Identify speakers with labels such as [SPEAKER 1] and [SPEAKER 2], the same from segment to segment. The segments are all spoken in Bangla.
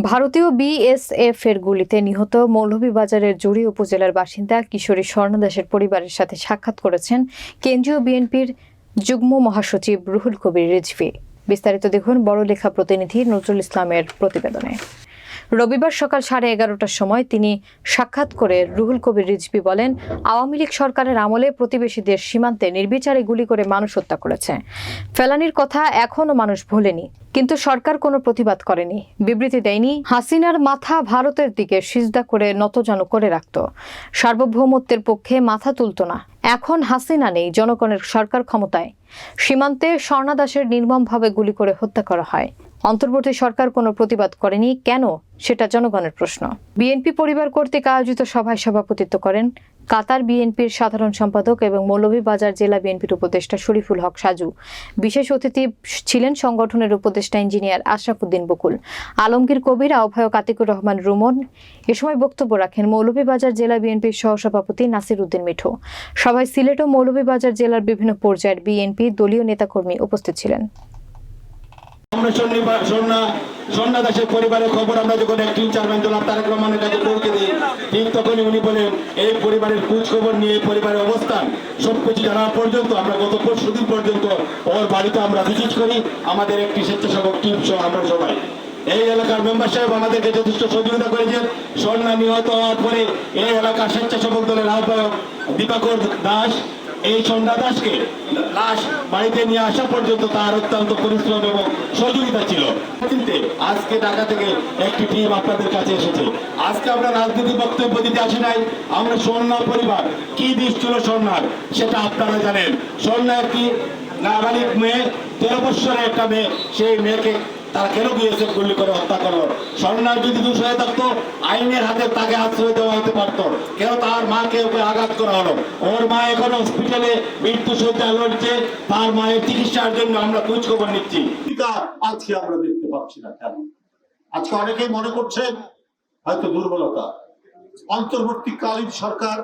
[SPEAKER 1] ভারতীয় বিএসএফ এর গুলিতে নিহত মৌলভীবাজারের জুড়ি উপজেলার বাসিন্দা কিশোরী স্বর্ণদাসের পরিবারের সাথে সাক্ষাৎ করেছেন কেন্দ্রীয় বিএনপির যুগ্ম মহাসচিব রুহুল কবির রিজভি। বিস্তারিত দেখুন বড় লেখা প্রতিনিধি নজরুল ইসলামের প্রতিবেদনে। রবিবার সকাল সাড়ে এগারোটার সময় তিনি সাক্ষাৎ করে রুহুল কবির রিজভি বলেন, আওয়ামী লীগ সরকারের আমলে প্রতিবেশীদের সীমান্তে নির্বিচারে গুলি করে মানুষ হত্যা করেছে। ফেলানির কথা এখনও মানুষ ভোলেনি। কিন্তু সরকার কোনো প্রতিবাদ করেনি। বিবৃতি দেয়নি, হাসিনার মাথা ভারতের দিকে সিজদা করে নতজন করে রাখত। সার্বভৌমত্বের পক্ষে মাথা তুলত না। এখন হাসিনা নেই জনগণের সরকার ক্ষমতায়। সীমান্তে স্বর্ণাদাসের নির্মমভাবে গুলি করে হত্যা করা হয়। অন্তর্বর্তী সরকার কোনো প্রতিবাদ করেনি, কেন? সেটা জনগণের প্রশ্ন। বিএনপি পরিবার কর্তৃক আয়োজিত সভায় সভাপতিত্ব করেন কাতার বিএনপির সাধারণ সম্পাদক এবং মৌলভীবাজার জেলা বিএনপির উপদেষ্টা শরীফুল হক সাজু। বিশেষ অতিথি ছিলেন সংগঠনের উপদেষ্টা ইঞ্জিনিয়ার আশরাফুদ্দিন বকুল, আলমগীর কবির, আহ্বায়ক আতিকুর রহমান রুমন। এ সময় বক্তব্য রাখেন মৌলভীবাজার জেলা বিএনপির সহসভাপতি নাসির উদ্দিন মিঠু। সভায় সিলেট ও মৌলভীবাজার জেলার বিভিন্ন পর্যায়ের বিএনপি দলীয় নেতাকর্মী উপস্থিত ছিলেন।
[SPEAKER 2] সন্না দাসের পরিবারের খবর আমরা যখন একটি চেয়ারম্যান জনাব তারেক রহমানের কাছে পৌঁছে দিই, ঠিক তখনই উনি বলেন, এই পরিবারের খোঁজ খবর নিয়ে পরিবারের অবস্থান, সবকিছু জানা পর্যন্ত, আমরা গত পরশু দিন পর্যন্ত ওর বাড়িতে আমরা ভিজিট করি, আমাদের একটি স্বেচ্ছাসেবক টিম সহ আমরা সবাই। এই এলাকার মেম্বার সাহেব আমাদেরকে যথেষ্ট সহযোগিতা করেছেন। সন্না নিহত হওয়ার পরে এই এলাকার স্বেচ্ছাসেবক দলের আহ্বায়ক দীপাকর দাস এই সন্ধ্যা দাসকে লাশ বাড়িতে নিয়ে আসা পর্যন্ত তার অত্যন্ত পরিশ্রম এবং সহযোগিতা ছিল। আজকে ঢাকা থেকে একটি টিম আপনাদের কাছে এসেছে। আজকে আমরা রাজনীতি বক্তব্য দিতে আসি নাই। আমরা সন্না পরিবার। কি দিক ছিল সন্ন্যার সেটা আপনারা জানেন। সন্না একটি নাবালিক মেয়ে, তেরো বৎসরের একটা মেয়ে। সেই মেয়েকে তারা কেন গিয়েছে গুলি করে হত্যা করল? স্বর্ণার যদি দোষ হয়ে থাকতো, আইনের হাতে তাকে আশ্রয় দেওয়া হতে পারতো। কেন তার মাকে ওকে আঘাত করা হলো। ওর মা এখন হসপিটালে মৃত্যু সজ্জায় লড়ছে। তার মায়ের চিকিৎসার জন্য আমরা খোঁজ খবর নিচ্ছি
[SPEAKER 3] আজকে আমরা দেখতে পাচ্ছি না কেন? আজকে অনেকেই মনে করছেন হয়তো দুর্বলতা। অন্তর্বর্তীকালীন সরকার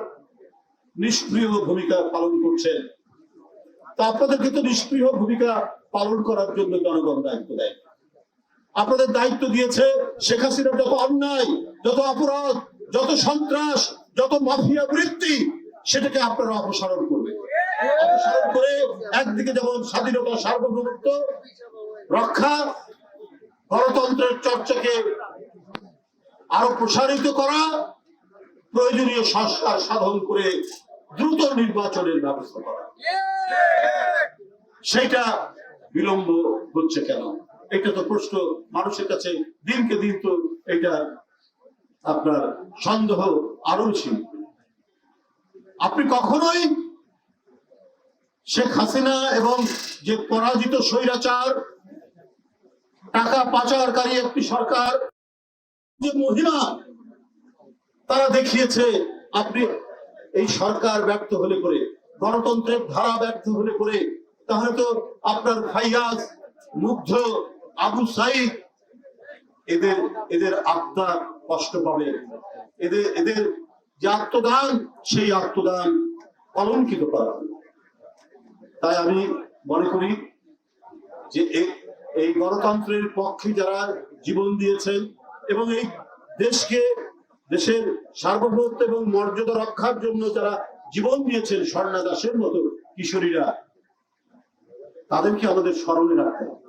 [SPEAKER 3] নিষ্ক্রিয় ভূমিকা পালন করছে। তা আপনাদেরকে তো নিষ্ক্রিয় ভূমিকা পালন করার জন্য জনগণ দায়িত্ব দেয়। আপনাদের দায়িত্ব দিয়েছে শেখ হাসিনার যত অন্যায় যত অপরাধ যত সন্ত্রাস যত মাফিয়া বৃত্তি সেটাকে আপনারা অপসারণ করবেন। অপসারণ করে একদিকে যেমন স্বাধীনতা সার্বভৌমত্ব রক্ষা গণতন্ত্রের চর্চাকে আরও প্রসারিত করা প্রয়োজনীয় সংস্কার সাধন করে দ্রুত নির্বাচনের ব্যবস্থা করা। সেটা বিলম্ব হচ্ছে কেন? এটা তো প্রশ্ন মানুষের কাছে দিনকে দিন তো এটা আপনার সন্দেহ আরও ছিল আপনি কখনোই শেখ হাসিনা এবং যে পরাজিত স্বৈরাচার, টাকা পাচারকারী একটি সরকার, যে মহিলা, তারা দেখিয়েছে, আপনি এই সরকার ব্যর্থ হলে করে গণতন্ত্রের ধারা ব্যর্থ হলে করে তাহলে তো আপনার ফাইয়াজ, মুগ্ধ আবু সাইদ এদের এদের আত্মা কষ্ট পাবে। এদের এদের যে আত্মদান, সেই আত্মদান কলঙ্কিত করা। তাই আমি মনে করি যে এই গণতন্ত্রের পক্ষে যারা জীবন দিয়েছেন এবং এই দেশকে, দেশের সার্বভৌমত্ব এবং মর্যাদা রক্ষার জন্য যারা জীবন দিয়েছেন স্বর্ণা দাসের মতো কিশোরীরা, তাদেরকে আমাদের স্মরণে রাখতে হবে।